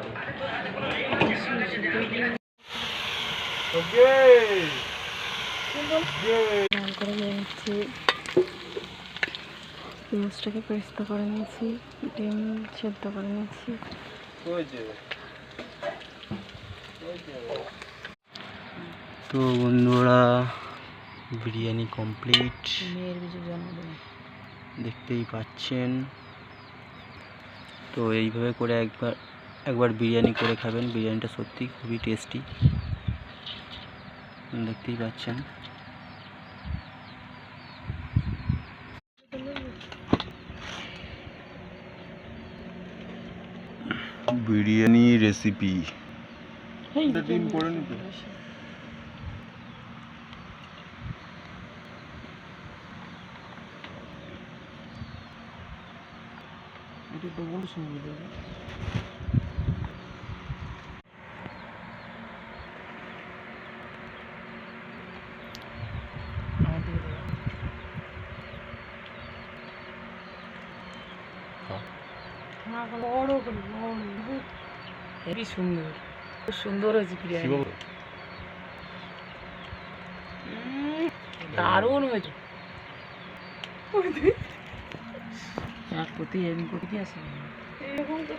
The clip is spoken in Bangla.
করে মাছটাকে পেস্ত করে নিয়েছি ডিম সেদ্ধ করে নিয়েছি। তো বন্ধুরা বিরিয়ানি কমপ্লিট দেখতেই পাচ্ছেন। তো এইভাবে করে একবার একবার বিরিয়ানি করে খাবেন। বিরিয়ানিটা সত্যি খুবই টেস্টি দেখতেই পাচ্ছেন। বিরিয়ানি রেসিপি ডিম পড়ে নিতে এটা তো বড় বড় করে বড় হেবি সুন্দর। খুব সুন্দর হয়েছে বিরিয়ানি। দারুণ হয়েছে। এক কোটি এমনি কোটি আছে এরকম তো